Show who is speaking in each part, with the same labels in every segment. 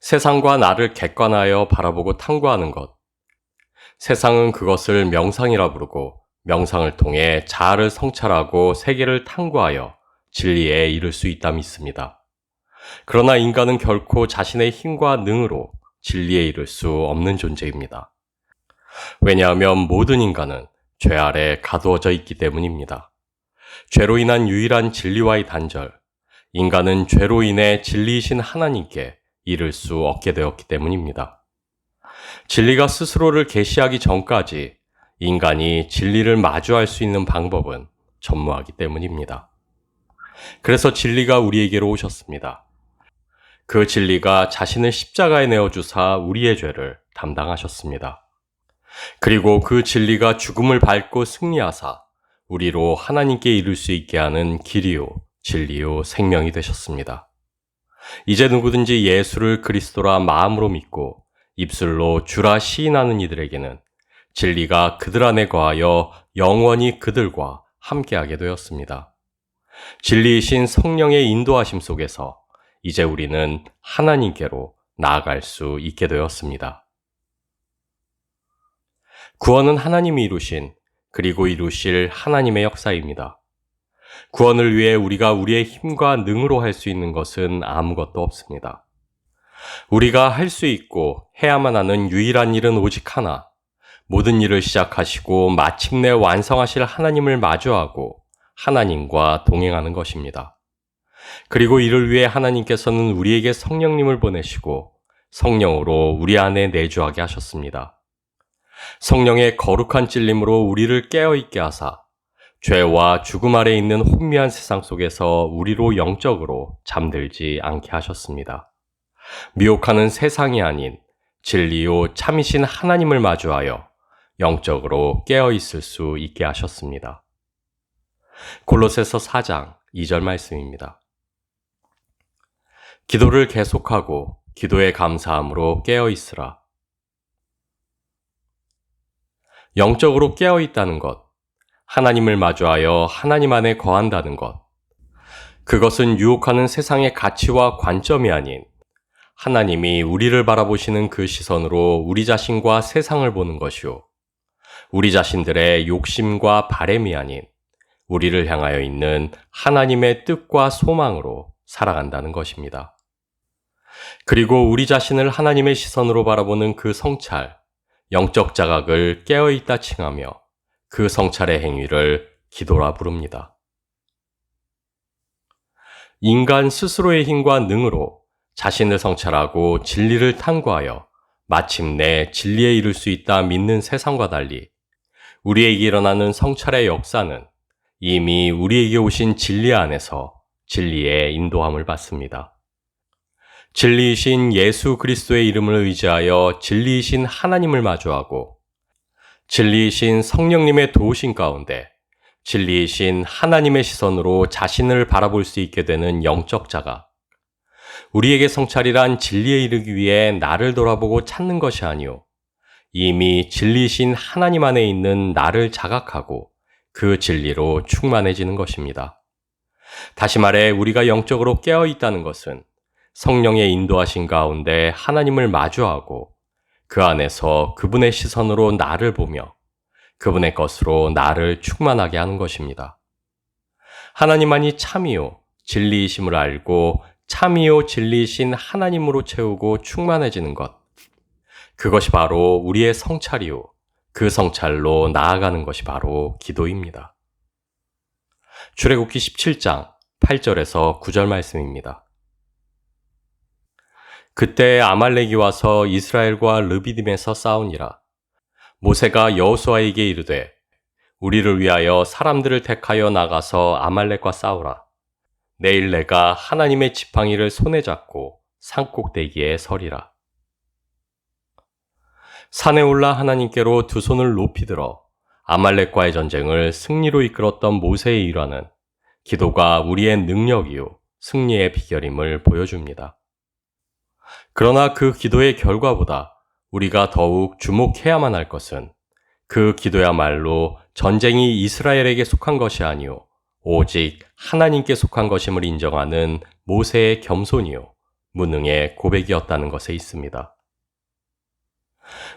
Speaker 1: 세상과 나를 객관하여 바라보고 탐구하는 것. 세상은 그것을 명상이라 부르고 명상을 통해 자아를 성찰하고 세계를 탐구하여 진리에 이를 수 있다 믿습니다. 그러나 인간은 결코 자신의 힘과 능으로 진리에 이를 수 없는 존재입니다. 왜냐하면 모든 인간은 죄 아래 가두어져 있기 때문입니다. 죄로 인한 유일한 진리와의 단절, 인간은 죄로 인해 진리이신 하나님께 이를 수 없게 되었기 때문입니다. 진리가 스스로를 계시하기 전까지 인간이 진리를 마주할 수 있는 방법은 전무하기 때문입니다. 그래서 진리가 우리에게로 오셨습니다. 그 진리가 자신을 십자가에 내어주사 우리의 죄를 담당하셨습니다. 그리고 그 진리가 죽음을 밟고 승리하사 우리로 하나님께 이룰 수 있게 하는 길이요, 진리요, 생명이 되셨습니다. 이제 누구든지 예수를 그리스도라 마음으로 믿고 입술로 주라 시인하는 이들에게는 진리가 그들 안에 거하여 영원히 그들과 함께하게 되었습니다. 진리이신 성령의 인도하심 속에서 이제 우리는 하나님께로 나아갈 수 있게 되었습니다. 구원은 하나님이 이루신 그리고 이루실 하나님의 역사입니다. 구원을 위해 우리가 우리의 힘과 능으로 할 수 있는 것은 아무것도 없습니다. 우리가 할 수 있고 해야만 하는 유일한 일은 오직 하나. 모든 일을 시작하시고 마침내 완성하실 하나님을 마주하고 하나님과 동행하는 것입니다. 그리고 이를 위해 하나님께서는 우리에게 성령님을 보내시고 성령으로 우리 안에 내주하게 하셨습니다. 성령의 거룩한 찔림으로 우리를 깨어있게 하사 죄와 죽음 아래 있는 혼미한 세상 속에서 우리로 영적으로 잠들지 않게 하셨습니다. 미혹하는 세상이 아닌 진리요 참이신 하나님을 마주하여 영적으로 깨어 있을 수 있게 하셨습니다. 골로새서 4장 2절 말씀입니다. 기도를 계속하고 기도에 감사함으로 깨어 있으라. 영적으로 깨어 있다는 것, 하나님을 마주하여 하나님 안에 거한다는 것. 그것은 유혹하는 세상의 가치와 관점이 아닌 하나님이 우리를 바라보시는 그 시선으로 우리 자신과 세상을 보는 것이요. 우리 자신들의 욕심과 바램이 아닌 우리를 향하여 있는 하나님의 뜻과 소망으로 살아간다는 것입니다. 그리고 우리 자신을 하나님의 시선으로 바라보는 그 성찰, 영적 자각을 깨어있다 칭하며 그 성찰의 행위를 기도라 부릅니다. 인간 스스로의 힘과 능으로 자신을 성찰하고 진리를 탐구하여 마침내 진리에 이를 수 있다 믿는 세상과 달리 우리에게 일어나는 성찰의 역사는 이미 우리에게 오신 진리 안에서 진리의 인도함을 받습니다. 진리이신 예수 그리스도의 이름을 의지하여 진리이신 하나님을 마주하고 진리이신 성령님의 도우신 가운데 진리이신 하나님의 시선으로 자신을 바라볼 수 있게 되는 영적 자가 우리에게 성찰이란 진리에 이르기 위해 나를 돌아보고 찾는 것이 아니오 이미 진리이신 하나님 안에 있는 나를 자각하고 그 진리로 충만해지는 것입니다. 다시 말해 우리가 영적으로 깨어 있다는 것은 성령의 인도하신 가운데 하나님을 마주하고 그 안에서 그분의 시선으로 나를 보며 그분의 것으로 나를 충만하게 하는 것입니다. 하나님만이 참이요, 진리이심을 알고 참이요, 진리이신 하나님으로 채우고 충만해지는 것. 그것이 바로 우리의 성찰이요, 그 성찰로 나아가는 것이 바로 기도입니다. 출애굽기 17장 8절에서 9절 말씀입니다. 그때 아말렉이 와서 이스라엘과 르비딤에서 싸우니라. 모세가 여호수아에게 이르되 우리를 위하여 사람들을 택하여 나가서 아말렉과 싸우라. 내일 내가 하나님의 지팡이를 손에 잡고 산꼭대기에 서리라. 산에 올라 하나님께로 두 손을 높이 들어 아말렉과의 전쟁을 승리로 이끌었던 모세의 일화는 기도가 우리의 능력이요 승리의 비결임을 보여줍니다. 그러나 그 기도의 결과보다 우리가 더욱 주목해야만 할 것은 그 기도야말로 전쟁이 이스라엘에게 속한 것이 아니오 오직 하나님께 속한 것임을 인정하는 모세의 겸손이요 무능의 고백이었다는 것에 있습니다.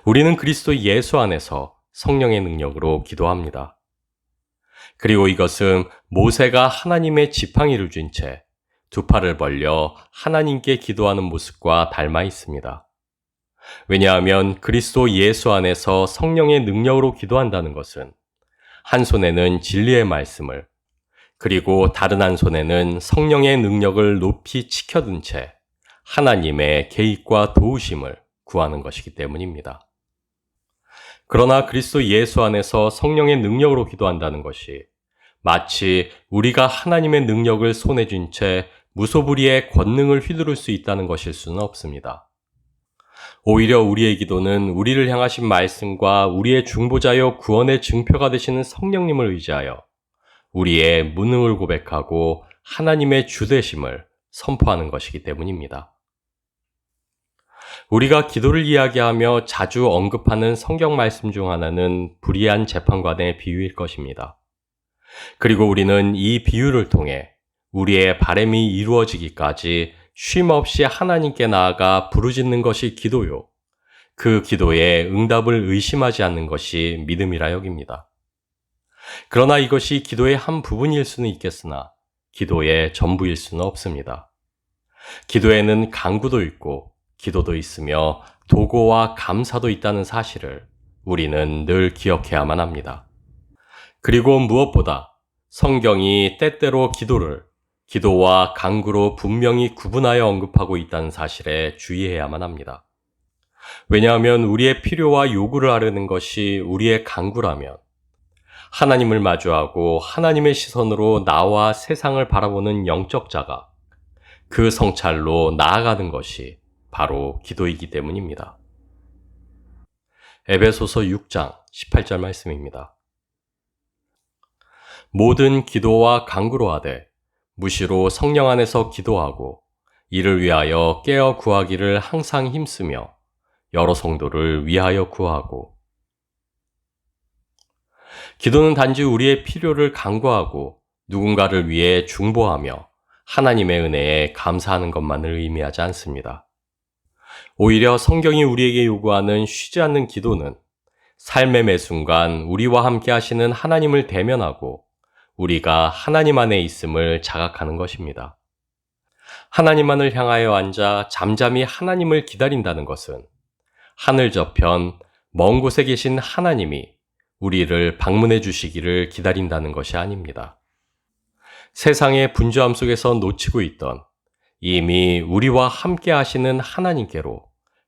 Speaker 1: 우리는 그리스도 예수 안에서 성령의 능력으로 기도합니다. 그리고 이것은 모세가 하나님의 지팡이를 쥔 채 두 팔을 벌려 하나님께 기도하는 모습과 닮아 있습니다. 왜냐하면 그리스도 예수 안에서 성령의 능력으로 기도한다는 것은 한 손에는 진리의 말씀을 그리고 다른 한 손에는 성령의 능력을 높이 지켜둔 채 하나님의 개입과 도우심을 구하는 것이기 때문입니다. 그러나 그리스도 예수 안에서 성령의 능력으로 기도한다는 것이 마치 우리가 하나님의 능력을 손에 쥔 채 무소불위의 권능을 휘두를 수 있다는 것일 수는 없습니다. 오히려 우리의 기도는 우리를 향하신 말씀과 우리의 중보자여 구원의 증표가 되시는 성령님을 의지하여 우리의 무능을 고백하고 하나님의 주되심을 선포하는 것이기 때문입니다. 우리가 기도를 이야기하며 자주 언급하는 성경 말씀 중 하나는 불의한 재판관의 비유일 것입니다. 그리고 우리는 이 비유를 통해 우리의 바램이 이루어지기까지 쉼 없이 하나님께 나아가 부르짖는 것이 기도요. 그 기도에 응답을 의심하지 않는 것이 믿음이라 여깁니다. 그러나 이것이 기도의 한 부분일 수는 있겠으나 기도의 전부일 수는 없습니다. 기도에는 강구도 있고 기도도 있으며 도고와 감사도 있다는 사실을 우리는 늘 기억해야만 합니다. 그리고 무엇보다 성경이 때때로 기도를 기도와 강구로 분명히 구분하여 언급하고 있다는 사실에 주의해야만 합니다. 왜냐하면 우리의 필요와 요구를 아르는 것이 우리의 강구라면 하나님을 마주하고 하나님의 시선으로 나와 세상을 바라보는 영적 자가 그 성찰로 나아가는 것이 바로 기도이기 때문입니다. 에베소서 6장 18절 말씀입니다. 모든 기도와 강구로 하되 무시로 성령 안에서 기도하고 이를 위하여 깨어 구하기를 항상 힘쓰며 여러 성도를 위하여 구하고 기도는 단지 우리의 필요를 간구하고 누군가를 위해 중보하며 하나님의 은혜에 감사하는 것만을 의미하지 않습니다. 오히려 성경이 우리에게 요구하는 쉬지 않는 기도는 삶의 매 순간 우리와 함께 하시는 하나님을 대면하고 우리가 하나님 안에 있음을 자각하는 것입니다. 하나님만을 향하여 앉아 잠잠히 하나님을 기다린다는 것은 하늘 저편 먼 곳에 계신 하나님이 우리를 방문해 주시기를 기다린다는 것이 아닙니다. 세상의 분주함 속에서 놓치고 있던 이미 우리와 함께 하시는 하나님께로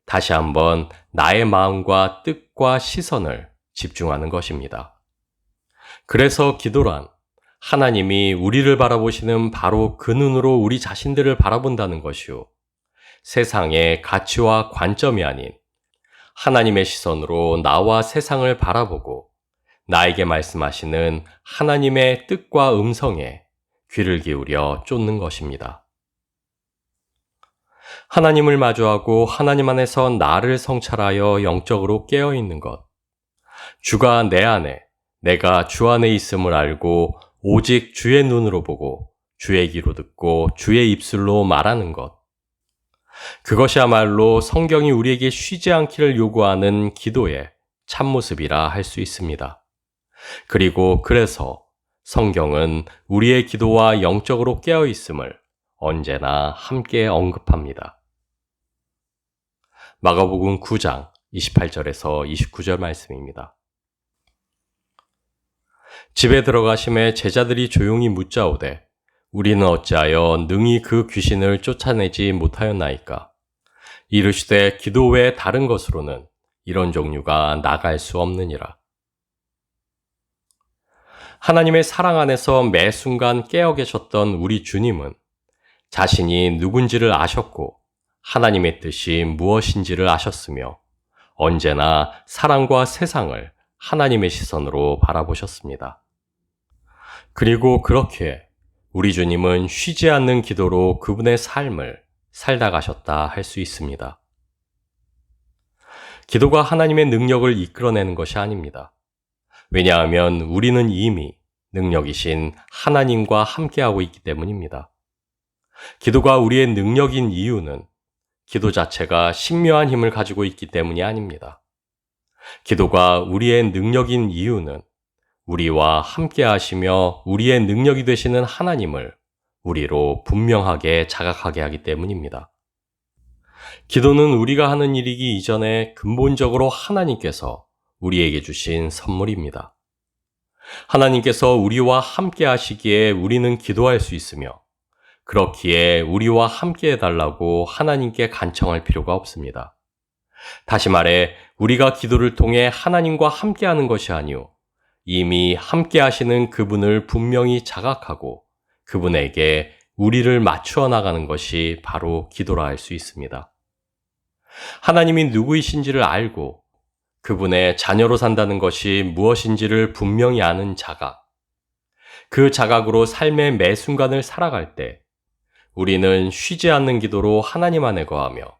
Speaker 1: 다시 한번 나의 마음과 뜻과 시선을 집중하는 것입니다. 그래서 기도란 하나님이 우리를 바라보시는 바로 그 눈으로 우리 자신들을 바라본다는 것이요. 세상의 가치와 관점이 아닌 하나님의 시선으로 나와 세상을 바라보고 나에게 말씀하시는 하나님의 뜻과 음성에 귀를 기울여 쫓는 것입니다. 하나님을 마주하고 하나님 안에서 나를 성찰하여 영적으로 깨어 있는 것. 주가 내 안에, 내가 주 안에 있음을 알고 오직 주의 눈으로 보고 주의 귀로 듣고 주의 입술로 말하는 것. 그것이야말로 성경이 우리에게 쉬지 않기를 요구하는 기도의 참모습이라 할 수 있습니다. 그리고 그래서 성경은 우리의 기도와 영적으로 깨어 있음을 언제나 함께 언급합니다. 마가복음 9장 28절에서 29절 말씀입니다. 집에 들어가심에 제자들이 조용히 묻자오되 우리는 어찌하여 능히 그 귀신을 쫓아내지 못하였나이까 이르시되 기도 외 다른 것으로는 이런 종류가 나갈 수 없느니라. 하나님의 사랑 안에서 매 순간 깨어 계셨던 우리 주님은 자신이 누군지를 아셨고 하나님의 뜻이 무엇인지를 아셨으며 언제나 사랑과 세상을 하나님의 시선으로 바라보셨습니다. 그리고 그렇게 우리 주님은 쉬지 않는 기도로 그분의 삶을 살다 가셨다 할 수 있습니다. 기도가 하나님의 능력을 이끌어내는 것이 아닙니다. 왜냐하면 우리는 이미 능력이신 하나님과 함께하고 있기 때문입니다. 기도가 우리의 능력인 이유는 기도 자체가 신묘한 힘을 가지고 있기 때문이 아닙니다. 기도가 우리의 능력인 이유는 우리와 함께 하시며 우리의 능력이 되시는 하나님을 우리로 분명하게 자각하게 하기 때문입니다. 기도는 우리가 하는 일이기 이전에 근본적으로 하나님께서 우리에게 주신 선물입니다. 하나님께서 우리와 함께 하시기에 우리는 기도할 수 있으며 그렇기에 우리와 함께 해달라고 하나님께 간청할 필요가 없습니다. 다시 말해, 우리가 기도를 통해 하나님과 함께 하는 것이 아니오. 이미 함께 하시는 그분을 분명히 자각하고 그분에게 우리를 맞추어 나가는 것이 바로 기도라 할 수 있습니다. 하나님이 누구이신지를 알고 그분의 자녀로 산다는 것이 무엇인지를 분명히 아는 자각. 그 자각으로 삶의 매 순간을 살아갈 때 우리는 쉬지 않는 기도로 하나님 안에 거하며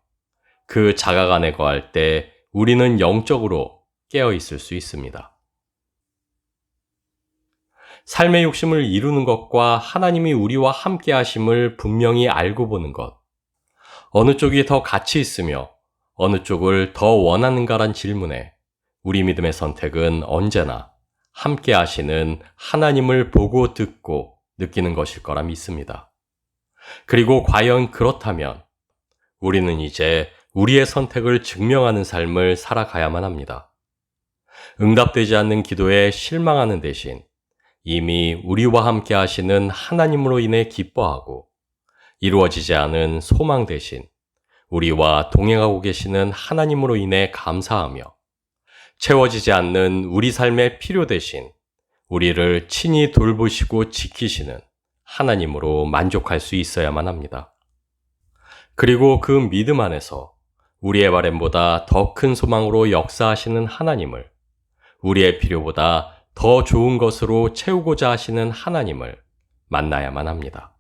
Speaker 1: 그 자각 안에 거할 때 우리는 영적으로 깨어 있을 수 있습니다. 삶의 욕심을 이루는 것과 하나님이 우리와 함께 하심을 분명히 알고 보는 것. 어느 쪽이 더 가치 있으며 어느 쪽을 더 원하는가란 질문에 우리 믿음의 선택은 언제나 함께 하시는 하나님을 보고 듣고 느끼는 것일 거라 믿습니다. 그리고 과연 그렇다면 우리는 이제 우리의 선택을 증명하는 삶을 살아가야만 합니다. 응답되지 않는 기도에 실망하는 대신 이미 우리와 함께 하시는 하나님으로 인해 기뻐하고 이루어지지 않은 소망 대신 우리와 동행하고 계시는 하나님으로 인해 감사하며 채워지지 않는 우리 삶의 필요 대신 우리를 친히 돌보시고 지키시는 하나님으로 만족할 수 있어야만 합니다. 그리고 그 믿음 안에서 우리의 바램보다 더 큰 소망으로 역사하시는 하나님을 우리의 필요보다 더 좋은 것으로 채우고자 하시는 하나님을 만나야만 합니다.